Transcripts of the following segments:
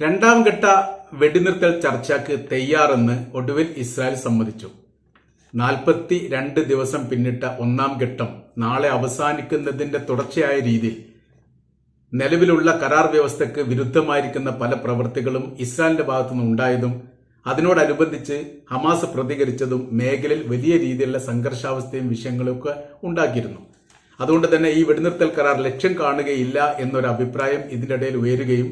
രണ്ടാം ഘട്ട വെടിനിർത്തൽ ചർച്ചയ്ക്ക് തയ്യാറെന്ന് ഒടുവിൽ ഇസ്രായേൽ സമ്മതിച്ചു. നാൽപ്പത്തി രണ്ട് ദിവസം പിന്നിട്ട ഒന്നാം ഘട്ടം നാളെ അവസാനിക്കുന്നതിന്റെ തുടർച്ചയായ രീതിയിൽ നിലവിലുള്ള കരാർ വ്യവസ്ഥയ്ക്ക് വിരുദ്ധമായിരിക്കുന്ന പല പ്രവൃത്തികളും ഇസ്രായേലിന്റെ ഭാഗത്തുനിന്ന് ഉണ്ടായതും അതിനോടനുബന്ധിച്ച് ഹമാസ് പ്രതികരിച്ചതും മേഖലയിൽ വലിയ രീതിയിലുള്ള സംഘർഷാവസ്ഥയും വിഷയങ്ങളൊക്കെ ഉണ്ടാക്കിയിരുന്നു. അതുകൊണ്ട് തന്നെ ഈ വെടിനിർത്തൽ കരാർ ലക്ഷ്യം കാണുകയില്ല എന്നൊരു അഭിപ്രായം ഇതിനിടയിൽ ഉയരുകയും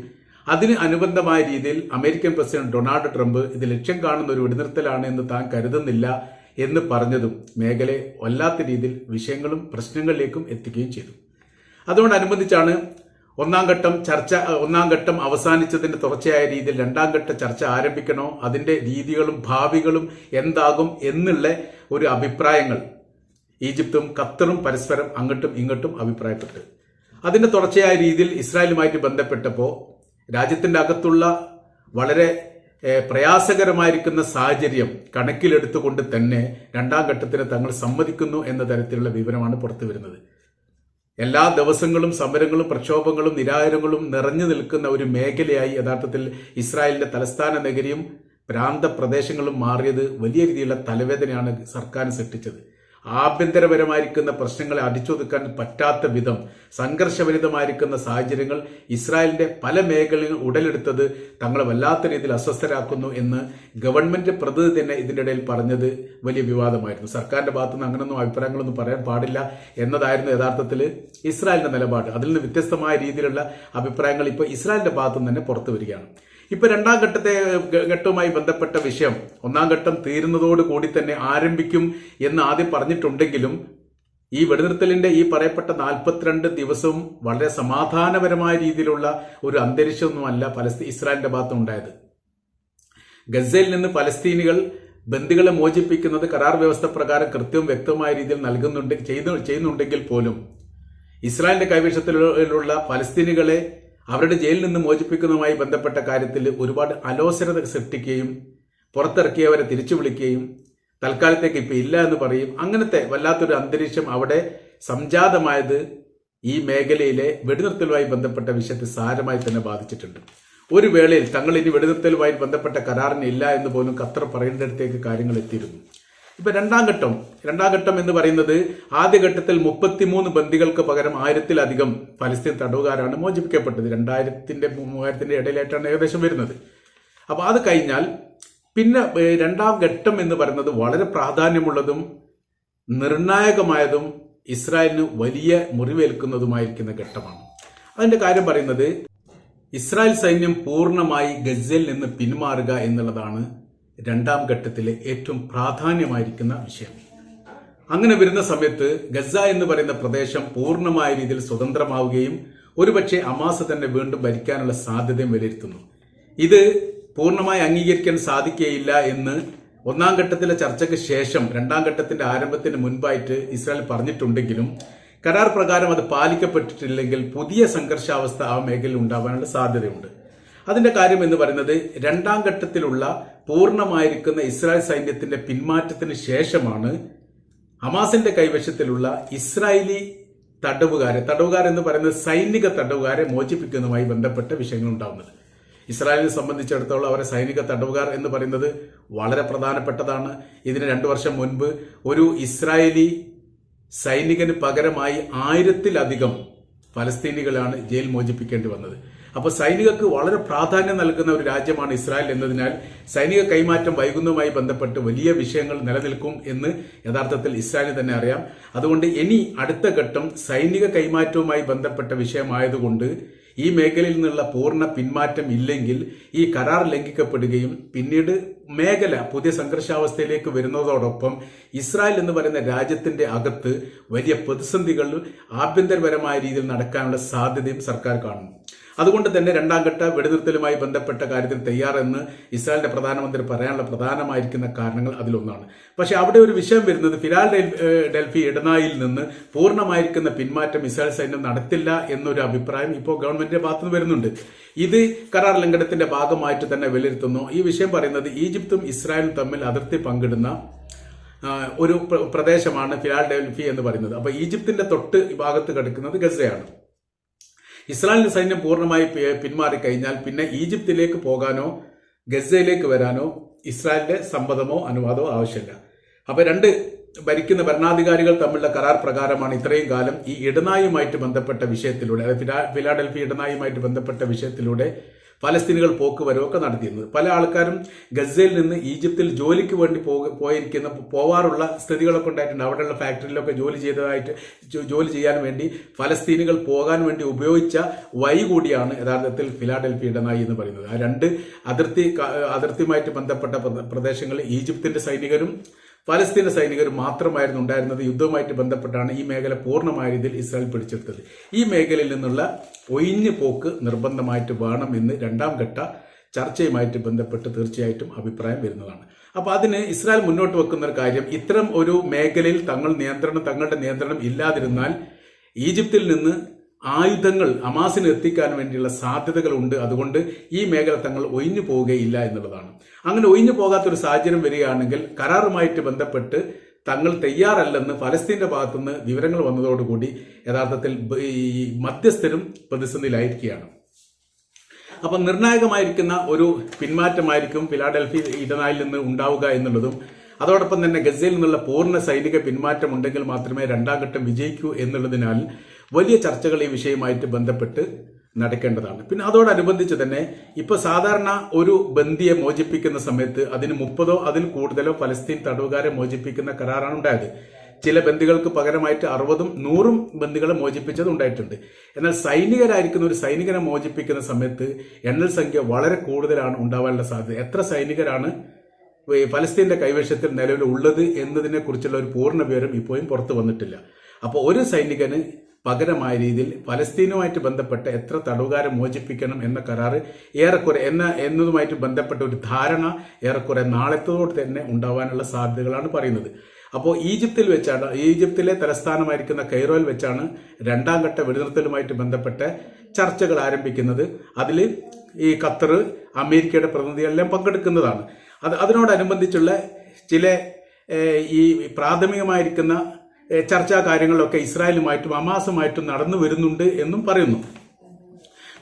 അതിന് അനുബന്ധമായ രീതിയിൽ അമേരിക്കൻ പ്രസിഡന്റ് ഡൊണാൾഡ് ട്രംപ് ഇത് ലക്ഷ്യം കാണുന്ന ഒരു വെടിനിർത്തലാണ് എന്ന് താൻ കരുതുന്നില്ല എന്ന് പറഞ്ഞതും മേഖലയെ വല്ലാത്ത രീതിയിൽ വിഷയങ്ങളും പ്രശ്നങ്ങളിലേക്കും എത്തിക്കുകയും ചെയ്തു. അതോടനുബന്ധിച്ചാണ് ഒന്നാം ഘട്ടം ചർച്ച ഒന്നാം ഘട്ടം അവസാനിച്ചതിന്റെ തുടർച്ചയായ രീതിയിൽ രണ്ടാം ഘട്ട ചർച്ച ആരംഭിക്കണോ അതിന്റെ രീതികളും ഭാവികളും എന്താകും എന്നുള്ള ഒരു അഭിപ്രായങ്ങൾ ഈജിപ്തും ഖത്തറും പരസ്പരം അങ്ങോട്ടും ഇങ്ങോട്ടും അഭിപ്രായപ്പെട്ടു. അതിന്റെ തുടർച്ചയായ രീതിയിൽ ഇസ്രായേലുമായിട്ട് ബന്ധപ്പെട്ടപ്പോൾ രാജ്യത്തിന്റെ അകത്തുള്ള വളരെ പ്രയാസകരമായിരിക്കുന്ന സാഹചര്യം കണക്കിലെടുത്തുകൊണ്ട് തന്നെ രണ്ടാം ഘട്ടത്തിന് തങ്ങൾ സമ്മതിക്കുന്നു എന്ന തരത്തിലുള്ള വിവരമാണ് പുറത്തു വരുന്നത്. എല്ലാ ദിവസങ്ങളും സമരങ്ങളും പ്രക്ഷോഭങ്ങളും നിരാഹാരങ്ങളും നിറഞ്ഞു നിൽക്കുന്ന ഒരു മേഖലയായി യഥാർത്ഥത്തിൽ ഇസ്രായേലിന്റെ തലസ്ഥാന നഗരിയും പ്രാന്ത പ്രദേശങ്ങളും മാറിയത് വലിയ രീതിയിലുള്ള തലവേദനയാണ് സർക്കാർ സൃഷ്ടിച്ചത്. ആഭ്യന്തരപരമായിരിക്കുന്ന പ്രശ്നങ്ങളെ അടിച്ചൊതുക്കാൻ പറ്റാത്ത വിധം സംഘർഷഭരിതമായിരിക്കുന്ന സാഹചര്യങ്ങൾ ഇസ്രായേലിന്റെ പല മേഖലകളിൽ ഉടലെടുത്തത് തങ്ങളെ വല്ലാത്ത രീതിയിൽ അസ്വസ്ഥരാക്കുന്നു എന്ന് ഗവൺമെന്റ് പ്രതിനിധി തന്നെ ഇതിന്റെ ഇടയിൽ പറഞ്ഞത് വലിയ വിവാദമായിരുന്നു. സർക്കാരിന്റെ ഭാഗത്തുനിന്ന് അങ്ങനൊന്നും അഭിപ്രായങ്ങളൊന്നും പറയാൻ പാടില്ല എന്നതായിരുന്നു യഥാർത്ഥത്തിൽ ഇസ്രായേലിന്റെ നിലപാട്. അതിൽ നിന്ന് വ്യത്യസ്തമായ രീതിയിലുള്ള അഭിപ്രായങ്ങൾ ഇപ്പോൾ ഇസ്രായേലിന്റെ ഭാഗത്തുനിന്ന് തന്നെ പുറത്തു വരികയാണ്. ഇപ്പൊ രണ്ടാം ഘട്ടത്തെ ഘട്ടവുമായി ബന്ധപ്പെട്ട വിഷയം ഒന്നാം ഘട്ടം തീരുന്നതോട് കൂടി തന്നെ ആരംഭിക്കും എന്ന് ആദ്യം പറഞ്ഞിട്ടുണ്ടെങ്കിലും ഈ വെടിനിർത്തലിന്റെ ഈ പറയപ്പെട്ട നാൽപ്പത്തിരണ്ട് ദിവസവും വളരെ സമാധാനപരമായ രീതിയിലുള്ള ഒരു അന്തരീക്ഷമൊന്നുമല്ല പലസ്തീൻ ഇസ്രായേലിന്റെ ഭാഗത്തുണ്ടായത്. ഗസയിൽ നിന്ന് പലസ്തീനികൾ ബന്ദികളെ മോചിപ്പിക്കുന്നത് കരാർ വ്യവസ്ഥ പ്രകാരം കൃത്യവും വ്യക്തമായ രീതിയിൽ നൽകുന്നുണ്ട് ചെയ്യുന്നുണ്ടെങ്കിൽ പോലും ഇസ്രായേലിന്റെ കൈവശത്തിലുള്ള പലസ്തീനികളെ അവരുടെ ജയിലിൽ നിന്ന് മോചിപ്പിക്കുന്നതുമായി ബന്ധപ്പെട്ട കാര്യത്തിൽ ഒരുപാട് അലോസരത സൃഷ്ടിക്കുകയും പുറത്തിറക്കിയവരെ തിരിച്ചു വിളിക്കുകയും തൽക്കാലത്തേക്ക് ഇപ്പം ഇല്ല എന്ന് പറയും. അങ്ങനത്തെ വല്ലാത്തൊരു അന്തരീക്ഷം അവിടെ സംജാതമായത് ഈ മേഖലയിലെ വെടിനിർത്തലുമായി ബന്ധപ്പെട്ട വിഷയത്തെ സാരമായി തന്നെ ബാധിച്ചിട്ടുണ്ട്. ഒരു വേളയിൽ തങ്ങൾ ഇനി വെടിനിർത്തലുമായി ബന്ധപ്പെട്ട കരാറിന് ഇല്ല എന്ന് പോലും ഖത്തർ പറയേണ്ടടുത്തേക്ക് കാര്യങ്ങൾ എത്തിയിരുന്നു. ഇപ്പൊ രണ്ടാം ഘട്ടം. രണ്ടാം ഘട്ടം എന്ന് പറയുന്നത് ആദ്യഘട്ടത്തിൽ മുപ്പത്തിമൂന്ന് ബന്ദികൾക്ക് പകരം ആയിരത്തിലധികം പലസ്തീൻ തടവുകാരാണ് മോചിപ്പിക്കപ്പെട്ടത്. രണ്ടായിരത്തിന്റെ മൂവായിരത്തിന്റെ ഇടയിലായിട്ടാണ് ഏകദേശം വരുന്നത്. അപ്പൊ അത് കഴിഞ്ഞാൽ പിന്നെ രണ്ടാം ഘട്ടം എന്ന് പറയുന്നത് വളരെ പ്രാധാന്യമുള്ളതും നിർണായകമായതും ഇസ്രായേലിന് വലിയ മുറിവേൽക്കുന്നതുമായിരിക്കുന്ന ഘട്ടമാണ്. അതിന്റെ കാര്യം പറയുന്നത് ഇസ്രായേൽ സൈന്യം പൂർണമായി ഗസയിൽ നിന്ന് പിന്മാറുക എന്നുള്ളതാണ് രണ്ടാം ഘട്ടത്തിലെ ഏറ്റവും പ്രാധാന്യമായിരിക്കുന്ന വിഷയം. അങ്ങനെ വരുന്ന സമയത്ത് ഗസ എന്ന് പറയുന്ന പ്രദേശം പൂർണമായ രീതിയിൽ സ്വതന്ത്രമാവുകയും ഒരുപക്ഷെ അമാസ തന്നെ വീണ്ടും ഭരിക്കാനുള്ള സാധ്യതയും വിലയിരുത്തുന്നു. ഇത് പൂർണമായി അംഗീകരിക്കാൻ സാധിക്കുകയില്ല എന്ന് ഒന്നാം ഘട്ടത്തിലെ ചർച്ചയ്ക്ക് ശേഷം രണ്ടാം ഘട്ടത്തിന്റെ ആരംഭത്തിന് മുൻപായിട്ട് ഇസ്രായേൽ പറഞ്ഞിട്ടുണ്ടെങ്കിലും കരാർ പ്രകാരം അത് പാലിക്കപ്പെട്ടിട്ടില്ലെങ്കിൽ പുതിയ സംഘർഷാവസ്ഥ ആ മേഖലയിൽ ഉണ്ടാവാനുള്ള സാധ്യതയുണ്ട്. അതിന്റെ കാര്യം എന്ന് പറയുന്നത് രണ്ടാം ഘട്ടത്തിലുള്ള പൂർണമായിരിക്കുന്ന ഇസ്രായേൽ സൈന്യത്തിന്റെ പിന്മാറ്റത്തിന് ശേഷമാണ് ഹമാസിന്റെ കൈവശത്തിലുള്ള ഇസ്രായേലി തടവുകാരെ തടവുകാർ എന്ന് പറയുന്നത് സൈനിക തടവുകാരെ മോചിപ്പിക്കുന്നതുമായി ബന്ധപ്പെട്ട വിഷയങ്ങൾ ഉണ്ടാകുന്നത് ഇസ്രായേലിനെ സംബന്ധിച്ചിടത്തോളം അവരെ സൈനിക തടവുകാർ എന്ന് പറയുന്നത് വളരെ പ്രധാനപ്പെട്ടതാണ്. ഇതിന് രണ്ടു വർഷം മുൻപ് ഒരു ഇസ്രായേലി സൈനികന് പകരമായി ആയിരത്തിലധികം ഫലസ്തീനികളാണ് ജയിൽ മോചിപ്പിക്കേണ്ടി വന്നത്. അപ്പോൾ സൈനികർക്ക് വളരെ പ്രാധാന്യം നൽകുന്ന ഒരു രാജ്യമാണ് ഇസ്രായേൽ എന്നതിനാൽ സൈനിക കൈമാറ്റം വൈകുന്നതുമായി ബന്ധപ്പെട്ട് വലിയ വിഷയങ്ങൾ നിലനിൽക്കും എന്ന് യഥാർത്ഥത്തിൽ ഇസ്രായേലിന് തന്നെ അറിയാം. അതുകൊണ്ട് ഇനി അടുത്ത ഘട്ടം സൈനിക കൈമാറ്റവുമായി ബന്ധപ്പെട്ട വിഷയമായതുകൊണ്ട് ഈ മേഖലയിൽ നിന്നുള്ള പൂർണ പിന്മാറ്റം ഇല്ലെങ്കിൽ ഈ കരാർ ലംഘിക്കപ്പെടുകയും പിന്നീട് മേഖല പുതിയ സംഘർഷാവസ്ഥയിലേക്ക് വരുന്നതോടൊപ്പം ഇസ്രായേൽ എന്ന് പറയുന്ന രാജ്യത്തിന്റെ അകത്ത് വലിയ പ്രതിസന്ധികൾ ആഭ്യന്തരപരമായ രീതിയിൽ നടക്കാനുള്ള സാധ്യതയും സർക്കാർ കാണുന്നു. അതുകൊണ്ട് തന്നെ രണ്ടാം ഘട്ട വെടിനിർത്തലുമായി ബന്ധപ്പെട്ട കാര്യത്തിൽ തയ്യാറെന്ന് ഇസ്രായേലിന്റെ പ്രധാനമന്ത്രി പറയാനുള്ള പ്രധാനമായിരിക്കുന്ന കാരണങ്ങൾ അതിലൊന്നാണ്. പക്ഷെ അവിടെ ഒരു വിഷയം വരുന്നത് ഫിലാൽ ഡൽഹി ഇടനായിൽ നിന്ന് പൂർണമായിരിക്കുന്ന പിന്മാറ്റം ഇസ്രായേൽ സൈന്യം നടത്തില്ല എന്നൊരു അഭിപ്രായം ഇപ്പോൾ ഗവൺമെന്റിന്റെ ഭാഗത്തുനിന്ന് വരുന്നുണ്ട്. ഇത് കരാർ ലംഘനത്തിന്റെ ഭാഗമായിട്ട് തന്നെ വിലയിരുത്തുന്നു. ഈ വിഷയം പറയുന്നത് ഈജിപ്തും ഇസ്രായേലും തമ്മിൽ അതിർത്തി പങ്കിടുന്ന ഒരു പ്ര- പ്രദേശമാണ് ഫിലാൽ ഡൽഫി എന്ന് പറയുന്നത്. അപ്പൊ ഈജിപ്തിന്റെ തൊട്ട് ഭാഗത്ത് കിടക്കുന്നത് ഗസയാണ്. ഇസ്രായേലിന്റെ സൈന്യം പൂർണമായി പിന്മാറിക്കഴിഞ്ഞാൽ പിന്നെ ഈജിപ്തിലേക്ക് പോകാനോ ഗസയിലേക്ക് വരാനോ ഇസ്രായേലിന്റെ സമ്മതമോ അനുവാദമോ ആവശ്യമില്ല. അപ്പൊ രണ്ട് ഭരിക്കുന്ന ഭരണാധികാരികൾ തമ്മിലുള്ള കരാർ പ്രകാരമാണ് ഇത്രയും കാലം ഈ ഇടനായുമായിട്ട് ബന്ധപ്പെട്ട വിഷയത്തിലൂടെ അതായത് ഫിലാ- ഫിലാഡൽഫി ഇടനായുമായിട്ട് ബന്ധപ്പെട്ട വിഷയത്തിലൂടെ ഫലസ്തീനുകൾ പോക്കുവരവൊക്കെ നടത്തിയിരുന്നത് പല ആൾക്കാരും ഗസയിൽ നിന്ന് ഈജിപ്തിൽ ജോലിക്ക് വേണ്ടി പോയിരിക്കുന്ന പോവാറുള്ള സ്ഥിതികളൊക്കെ ഉണ്ടായിട്ടുണ്ട്. അവിടെയുള്ള ഫാക്ടറിയിലൊക്കെ ജോലി ചെയ്തതായിട്ട് ജോലി ചെയ്യാൻ വേണ്ടി ഫലസ്തീനുകൾ പോകാൻ വേണ്ടി ഉപയോഗിച്ച വഴി കൂടിയാണ് യഥാർത്ഥത്തിൽ ഫിലാഡൽഫി ഇടനായി എന്ന് പറയുന്നത്. ആ രണ്ട് അതിർത്തി അതിർത്തിയുമായിട്ട് ബന്ധപ്പെട്ട പ്രദ- പ്രദേശങ്ങളിൽ ഈജിപ്തിന്റെ സൈനികരും ഫലസ്തീന സൈനികർ മാത്രമായിരുന്നു ഉണ്ടായിരുന്നത്. യുദ്ധവുമായിട്ട് ബന്ധപ്പെട്ടാണ് ഈ മേഖല പൂർണമായ രീതിയിൽ ഇസ്രായേൽ പിടിച്ചെടുത്തത്. ഈ മേഖലയിൽ നിന്നുള്ള ഒഴിഞ്ഞു പോക്ക് നിർബന്ധമായിട്ട് വേണം എന്ന് രണ്ടാം ഘട്ട ചർച്ചയുമായിട്ട് ബന്ധപ്പെട്ട് തീർച്ചയായിട്ടും അഭിപ്രായം വരുന്നതാണ്. അപ്പോൾ അതിന് ഇസ്രായേൽ മുന്നോട്ട് വെക്കുന്ന ഒരു കാര്യം ഇത്തരം ഒരു മേഖലയിൽ തങ്ങൾ നിയന്ത്രണം തങ്ങളുടെ നിയന്ത്രണം ഇല്ലാതിരുന്നാൽ ഈജിപ്തിൽ നിന്ന് ആയുധങ്ങൾ അമാസിന് എത്തിക്കാൻ വേണ്ടിയുള്ള സാധ്യതകളുണ്ട് അതുകൊണ്ട് ഈ മേഖല തങ്ങൾ ഒഴിഞ്ഞു പോവുകയില്ല എന്നുള്ളതാണ്. അങ്ങനെ ഒഴിഞ്ഞു പോകാത്തൊരു സാഹചര്യം വരികയാണെങ്കിൽ കരാറുമായിട്ട് ബന്ധപ്പെട്ട് തങ്ങൾ തയ്യാറല്ലെന്ന് ഫലസ്തീന്റെ ഭാഗത്തുനിന്ന് വിവരങ്ങൾ വന്നതോടുകൂടി യഥാർത്ഥത്തിൽ ഈ മധ്യസ്ഥരും പ്രതിസന്ധിയിലായിരിക്കുകയാണ്. അപ്പൊ നിർണായകമായിരിക്കുന്ന ഒരു പിന്മാറ്റമായിരിക്കും ഫിലാഡൽഫി ഇടനായിൽ നിന്ന് ഉണ്ടാവുക എന്നുള്ളതും അതോടൊപ്പം തന്നെ ഗസയിൽ നിന്നുള്ള പൂർണ സൈനിക പിന്മാറ്റം ഉണ്ടെങ്കിൽ മാത്രമേ രണ്ടാം ഘട്ടം വിജയിക്കൂ എന്നുള്ളതിനാൽ വലിയ ചർച്ചകൾ ഈ വിഷയമായിട്ട് ബന്ധപ്പെട്ട് നടക്കേണ്ടതാണ്. പിന്നെ അതോടനുബന്ധിച്ച് തന്നെ ഇപ്പൊ സാധാരണ ഒരു ബന്ദിയെ മോചിപ്പിക്കുന്ന സമയത്ത് അതിന് മുപ്പതോ അതിൽ കൂടുതലോ ഫലസ്തീൻ തടവുകാരെ മോചിപ്പിക്കുന്ന കരാറാണ് ഉണ്ടായത്. ചില ബന്ദികൾക്ക് പകരമായിട്ട് അറുപതും നൂറും ബന്ദികളെ മോചിപ്പിച്ചത് ഉണ്ടായിട്ടുണ്ട്. എന്നാൽ സൈനികരായിരിക്കുന്ന ഒരു സൈനികനെ മോചിപ്പിക്കുന്ന സമയത്ത് എണ്ണൽ സംഖ്യ വളരെ കൂടുതലാണ് ഉണ്ടാവാനുള്ള സാധ്യത. എത്ര സൈനികരാണ് ഫലസ്തീന്റെ കൈവശത്തിൽ നിലവിൽ ഉള്ളത് എന്നതിനെ കുറിച്ചുള്ള ഒരു പൂർണ വിവരം ഇപ്പോഴും പുറത്തു വന്നിട്ടില്ല. അപ്പോൾ ഒരു സൈനികന് പകരമായ രീതിയിൽ ഫലസ്തീനുമായിട്ട് ബന്ധപ്പെട്ട് എത്ര തടവുകാരെ മോചിപ്പിക്കണം എന്ന കരാറ് ഏറെക്കുറെ എന്ന എന്നതുമായിട്ട് ബന്ധപ്പെട്ട ഒരു ധാരണ ഏറെക്കുറെ നാളത്തോട് തന്നെ ഉണ്ടാവാനുള്ള സാധ്യതകളാണ് പറയുന്നത്. അപ്പോൾ ഈജിപ്തിൽ വെച്ചാണ് ഈജിപ്തിലെ തലസ്ഥാനമായിരിക്കുന്ന കൈറോയിൽ വെച്ചാണ് രണ്ടാം ഘട്ട വെടിനിർത്തലുമായിട്ട് ബന്ധപ്പെട്ട ചർച്ചകൾ ആരംഭിക്കുന്നത്. അതിൽ ഈ ഖത്തർ അമേരിക്കയുടെ പ്രതിനിധികളെല്ലാം പങ്കെടുക്കുന്നതാണ്. അത് അതിനോടനുബന്ധിച്ചുള്ള ചില ഈ പ്രാഥമികമായിരിക്കുന്ന ചർച്ചാ കാര്യങ്ങളൊക്കെ ഇസ്രായേലുമായിട്ടും അമാസുമായിട്ടും നടന്നു വരുന്നുണ്ട് എന്നും പറയുന്നു.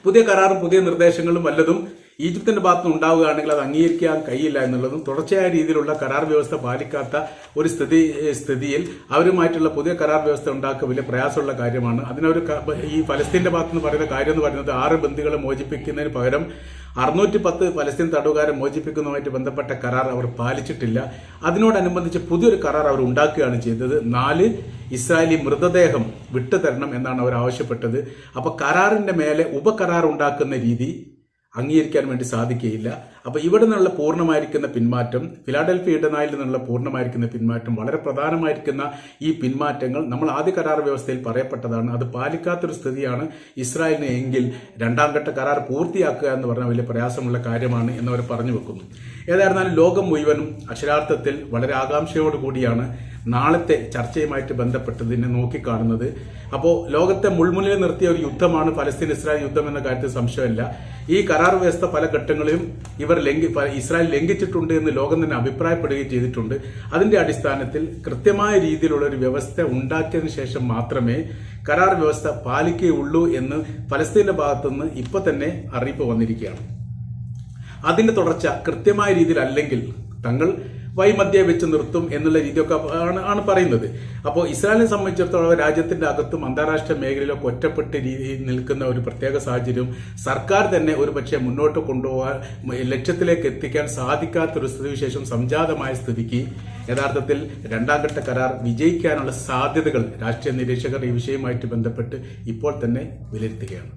പുതിയ കരാറും പുതിയ നിർദ്ദേശങ്ങളും വല്ലതും ഈജിപ്തിന്റെ ഭാഗത്ത് ഉണ്ടാവുകയാണെങ്കിൽ അത് അംഗീകരിക്കാൻ കഴിയില്ല എന്നുള്ളതും തുടർച്ചയായ രീതിയിലുള്ള കരാർ വ്യവസ്ഥ പാലിക്കാത്ത ഒരു സ്ഥിതി സ്ഥിതിയിൽ അവരുമായിട്ടുള്ള പുതിയ കരാർ വ്യവസ്ഥ ഉണ്ടാക്കുക വലിയ പ്രയാസമുള്ള കാര്യമാണ്. അതിനൊരു ക- ഈ ഫലസ്തീന്റെ ഭാഗത്ത് നിന്ന് പറയുന്ന കാര്യം എന്ന് പറയുന്നത് ആറ് ബന്ധുക്കളെ മോചിപ്പിക്കുന്നതിന് പകരം അറുന്നൂറ്റി പത്ത് ഫലസ്തീൻ തടവുകാരെ മോചിപ്പിക്കുന്നതുമായിട്ട് ബന്ധപ്പെട്ട കരാർ അവർ പാലിച്ചിട്ടില്ല. അതിനോടനുബന്ധിച്ച് പുതിയൊരു കരാർ അവർ ഉണ്ടാക്കുകയാണ് ചെയ്തത്. നാല് ഇസ്രായേലി മൃതദേഹം വിട്ടുതരണം എന്നാണ് അവർ ആവശ്യപ്പെട്ടത്. അപ്പൊ കരാറിന്റെ മേലെ ഉപകരാർ ഉണ്ടാക്കുന്ന രീതി അംഗീകരിക്കാൻ വേണ്ടി സാധിക്കുകയില്ല. അപ്പോൾ ഇവിടെ നിന്നുള്ള പൂർണമായിരിക്കുന്ന പിന്മാറ്റം ഫിലാഡൽഫി ഇടനായിൽ നിന്നുള്ള പൂർണമായിരിക്കുന്ന പിന്മാറ്റം വളരെ പ്രധാനമായിരിക്കുന്ന ഈ പിന്മാറ്റങ്ങൾ നമ്മൾ ആദ്യ കരാർ വ്യവസ്ഥയിൽ പറയപ്പെട്ടതാണ്. അത് പാലിക്കാത്തൊരു സ്ഥിതിയാണ്. ഇസ്രായേലിന് എങ്കിൽ രണ്ടാം ഘട്ട കരാർ പൂർത്തിയാക്കുക എന്ന് പറഞ്ഞാൽ വലിയ പ്രയാസമുള്ള കാര്യമാണ് എന്നവർ പറഞ്ഞു വെക്കുന്നു. ഏതായിരുന്നാലും ലോകം മുഴുവനും അക്ഷരാർത്ഥത്തിൽ വളരെ ആകാംക്ഷയോടുകൂടിയാണ് നാളത്തെ ചർച്ചയുമായിട്ട് ബന്ധപ്പെട്ട് ബന്ധപ്പെട്ടതിനെ നോക്കിക്കാണുന്നത്. അപ്പോൾ ലോകത്തെ മുൾമുനയിൽ നിർത്തിയ ഒരു യുദ്ധമാണ് പലസ്തീൻ ഇസ്രായേൽ യുദ്ധം എന്ന കാര്യത്തിൽ സംശയമില്ല. ഈ കരാർ വ്യവസ്ഥ പല ഘട്ടങ്ങളിലും ഇവർ ലംഘി ഇസ്രായേൽ ലംഘിച്ചിട്ടുണ്ട് എന്ന് ലോകം തന്നെ അഭിപ്രായപ്പെടുകയും ചെയ്തിട്ടുണ്ട്. അതിന്റെ അടിസ്ഥാനത്തിൽ കൃത്യമായ രീതിയിലുള്ള ഒരു വ്യവസ്ഥ ഉണ്ടാക്കിയതിനു ശേഷം മാത്രമേ കരാർ വ്യവസ്ഥ പാലിക്കുകയുള്ളൂ എന്ന് പലസ്തീന്റെ ഭാഗത്തുനിന്ന് ഇപ്പൊ തന്നെ അറിയിപ്പ് വന്നിരിക്കുകയാണ്. അതിന്റെ തുടർച്ച കൃത്യമായ രീതിയിൽ അല്ലെങ്കിൽ തങ്ങൾ വൈമധ്യ വെച്ച് നിർത്തും എന്നുള്ള രീതിയൊക്കെ ആണ് ആണ് പറയുന്നത്. അപ്പോൾ ഇസ്രായേലിനെ സംബന്ധിച്ചിടത്തോളം രാജ്യത്തിന്റെ അകത്തും അന്താരാഷ്ട്ര മേഖലയിലൊക്കെ ഒറ്റപ്പെട്ട് രീതിയിൽ നിൽക്കുന്ന ഒരു പ്രത്യേക സാഹചര്യം സർക്കാർ തന്നെ ഒരു പക്ഷേ മുന്നോട്ട് കൊണ്ടുപോകാൻ ലക്ഷ്യത്തിലേക്ക് എത്തിക്കാൻ സാധിക്കാത്തൊരു സ്ഥിതിവിശേഷം സംജാതമായ സ്ഥിതിക്ക് യഥാർത്ഥത്തിൽ രണ്ടാം ഘട്ട കരാർ വിജയിക്കാനുള്ള സാധ്യതകൾ രാഷ്ട്രീയ നിരീക്ഷകർ ഈ വിഷയവുമായിട്ട് ബന്ധപ്പെട്ട് ഇപ്പോൾ തന്നെ വിലയിരുത്തുകയാണ്.